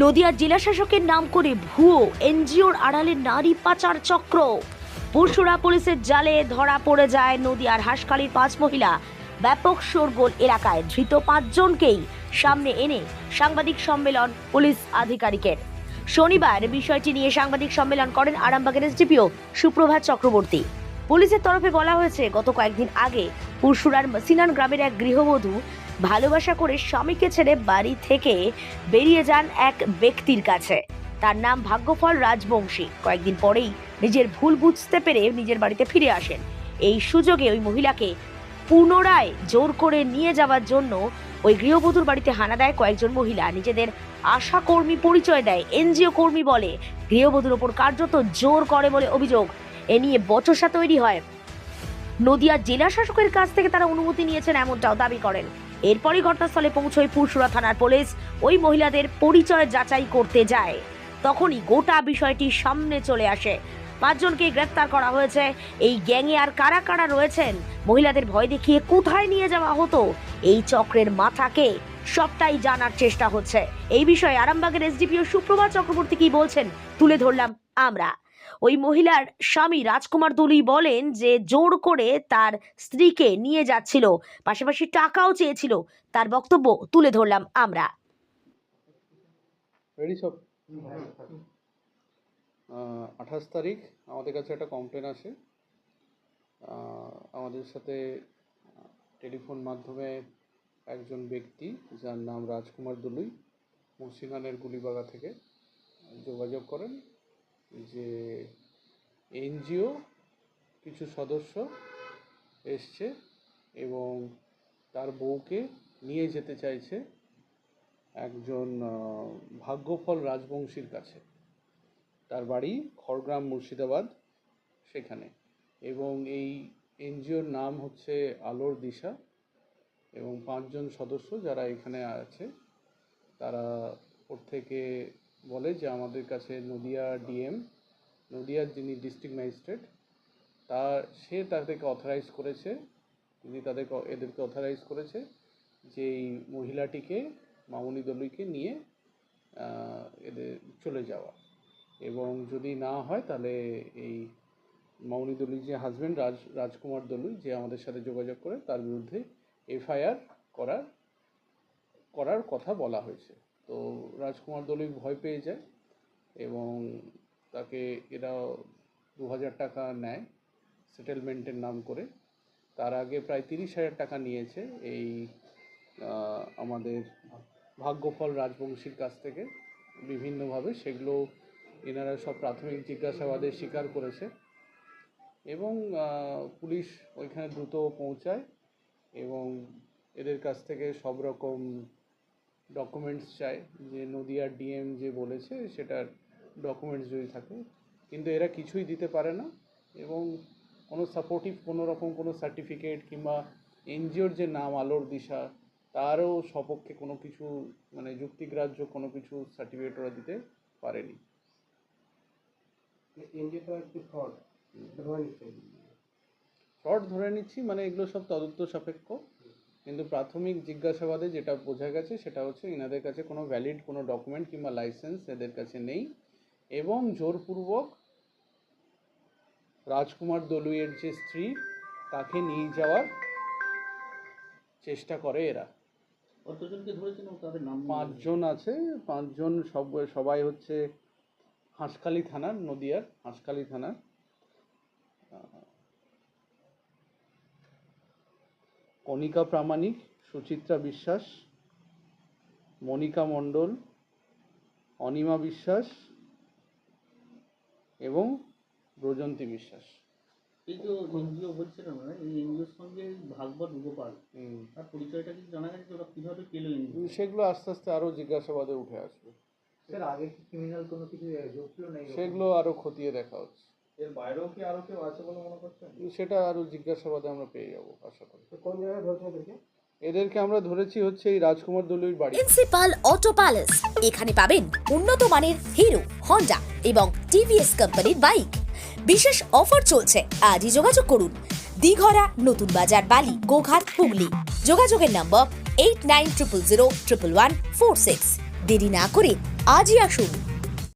নদিয়ার জেলা শাসকের নাম করে ভুয়ো, এনজিওর আড়ালে নারী পাচার চক্র। পরশুরা পুলিশের জালে ধরা পড়ে যায় নদিয়ার হাসখালির পাঁচ মহিলা। ব্যাপক শোরগোল এলাকায় ধৃত পাঁচজনকেই সামনে এনে সাংবাদিক সম্মেলন পুলিশ আধিকারিকের। শনিবার বিষয়টি নিয়ে সাংবাদিক সম্মেলন করেন আরামবাগের এসডিপিও সুপ্রভাত চক্রবর্তী। পুলিশের তরফে বলা হয়েছে, গত কয়েকদিন আগে পুরশুরার সিনান গ্রামের এক গৃহবধূ ভালোবাসা করে স্বামীকে ছেড়ে বাড়ি থেকে বেরিয়ে যান এক ব্যক্তির কাছে। তার নাম ভাগ্যফল রাজবংশী। কয়েকদিন পরেই নিজের ভুল বুঝতে পেরে নিজের বাড়িতে ফিরে আসেন। এই সুযোগে ওই মহিলাকে পুনরায় জোর করে নিয়ে যাওয়ার জন্য ওই গৃহবধূর বাড়িতে হানা দেয় কয়েকজন মহিলা। নিজেদের আশা কর্মী পরিচয় দেয় এনজিও কর্মী বলে। গৃহবধূর ওপর কার্যত জোর করে বলে অভিযোগ। এ নিয়ে বচসা তৈরি হয়। নদিয়া জেলা শাসকের কাছ থেকে তারা অনুমতি নিয়েছেন, এমনটাও দাবি করেন। এরপরই ঘটনাস্থলে পৌঁছয় পুরসুরা থানার পুলিশ। ওই মহিলাদের পরিচয় যাচাই করতে যায়। তখনই গোটা বিষয়টি সামনে চলে আসে। পাঁচজনকে গ্রেফতার করা হয়েছে। এই গ্যাংয়ে আর কারা কারা রয়েছেন? মহিলাদের ভয় দেখিয়ে কোথায় নিয়ে যাওয়া হতো? এই চক্রের মাথাকে সবটাই জানার চেষ্টা হচ্ছে। এই বিষয়ে আরামবাগের এসডিপিও সুপ্রভাত চক্রবর্তী কি বলছেন তুলে ধরলাম আমরা। ওই মহিলার স্বামী রাজকুমার দলি বলেন যে জোর করে তার স্ত্রীকে নিয়ে যাচ্ছিল, পাশাপাশি টাকাও চেয়েছিল। তার বক্তব্য তুলে ধরলাম আমরা। আঠাশ তারিখ, আমাদের কাছে একটা কমপ্লেন আসে। আমাদের সাথে টেলিফোন মাধ্যমে একজন ব্যক্তি, যার নাম রাজকুমার দুলুই মুর্শিদানের গুলিবাগা থেকে যোগাযোগ করেন। যে এনজিও কিছু সদস্য এসছে এবং তার বউকে নিয়ে যেতে চাইছে একজন ভাগ্যফল রাজবংশীর কাছে। তার বাড়ি খড়গ্রাম মুর্শিদাবাদ সেখানে। এবং এই এনজিওর নাম হচ্ছে আলোর দিশা এবং পাঁচজন সদস্য যারা এখানে আছে, তারা প্রত্যেকে বলে যে আমাদের কাছে নদিয়া ডিএম, নদিয়ার যিনি ডিস্ট্রিক্ট ম্যাজিস্ট্রেট তা সে তাদেরকে অথরাইজ করেছে, তিনি তাদেরকে, এদেরকে অথরাইজ করেছে যে এই মহিলাটিকে, মামনি দলুইকে নিয়ে এদের চলে যাওয়া। এবং যদি না হয়, তাহলে এই মামনি দলুই যে হাজব্যান্ড রাজ, রাজকুমার দলুই যে আমাদের সাথে যোগাযোগ করে, তার বিরুদ্ধে এফআইআর করার করার কথা বলা হয়েছে। তো রাজকুমার দলুই ভয় পেয়ে যায় এবং তাকে এরা দু হাজার টাকা নেয় সেটেলমেন্টের নাম করে। তার আগে প্রায় তিরিশ হাজার টাকা নিয়েছে এই আমাদের ভাগ্যফল রাজবংশীর কাছ থেকে। বিভিন্নভাবে সেগুলো এনারা সব প্রাথমিক জিজ্ঞাসাবাদে স্বীকার করেছে এবং পুলিশ ওইখানে দ্রুত পৌঁছায় এবং এদের কাছ থেকে সব রকম ডকুমেন্টস চায় যে নদিয়ার ডিএম যে বলেছে সেটার ডকুমেন্টস যদি থাকে। কিন্তু এরা কিছুই দিতে পারে না এবং কোনো সাপোর্টিভ কোনো রকম কোনো সার্টিফিকেট কিংবা এনজিওর যে নাম আলোর দিশা তারও সপক্ষে কোনো কিছু মানে যুক্তিগ্রাহ্য কোনো কিছু সার্টিফিকেট ওরা দিতে পারেনি। ফ্রড ধরে ফ্রড ধরে নিচ্ছি মানে এগুলো সব তদন্ত সাপেক্ষ। কিন্তু প্রাথমিক জিজ্ঞাসাবাদে যেটা বোঝা গেছে সেটা হচ্ছে এনাদের কাছে কোনো ভ্যালিড কোনো ডকুমেন্ট কিংবা লাইসেন্স এদের কাছে নেই এবং জোরপূর্বক রাজকুমার দলুইয়ের যে স্ত্রী তাকে নিয়ে যাওয়ার চেষ্টা করে এরা। পাঁচজন আছে পাঁচজন সব সবাই হচ্ছে হাঁসখালি থানার নদিয়ার হাঁসখালি থানার। কণিকা প্রামাণিক সুচিত্রা বিশ্বাস মনিকা মণ্ডল অনিমা বিশ্বাস এবং ব্রজন্তী বিশ্বাস। এই যে এনজিও বলছিলেন না এই এনজিওর সঙ্গে ভাগবত গোপাল। তার পরিচয়টা কি জানা গেছে? ওরা কীভাবে পেল এনজিও সেগুলো আস্তে আস্তে আরও জিজ্ঞাসাবাদে উঠে আসবে। স্যার আগে কি ক্রিমিনাল কোনো কিছু যোগ ছিল না সেগুলো আরও খতিয়ে দেখা হচ্ছে। এর বাইরেও কি আরও কেউ আছে বলে মনে করছেন? সেটা আরও জিজ্ঞাসাবাদে আমরা পেয়ে যাব আশা করি। তো কোন জায়গায় ধরছে এদেরকে? এদেরকে আমরা ধরেছি হচ্ছে এই রাজকুমার দলুইর বাড়ি। প্রিন্সিপাল অটো প্যালেস এখানে পাবেন উন্নত মানের হিরো হন্ডা এবং টিভিএস কোম্পানির বাইক। বিশেষ অফার চলছে আজই যোগাযোগ করুন। দিঘরা নতুন বাজার বালি গোঘাট হুগলি। যোগাযোগের number eight nine triple zero triple one four six দেরি না করে আজই আসুন।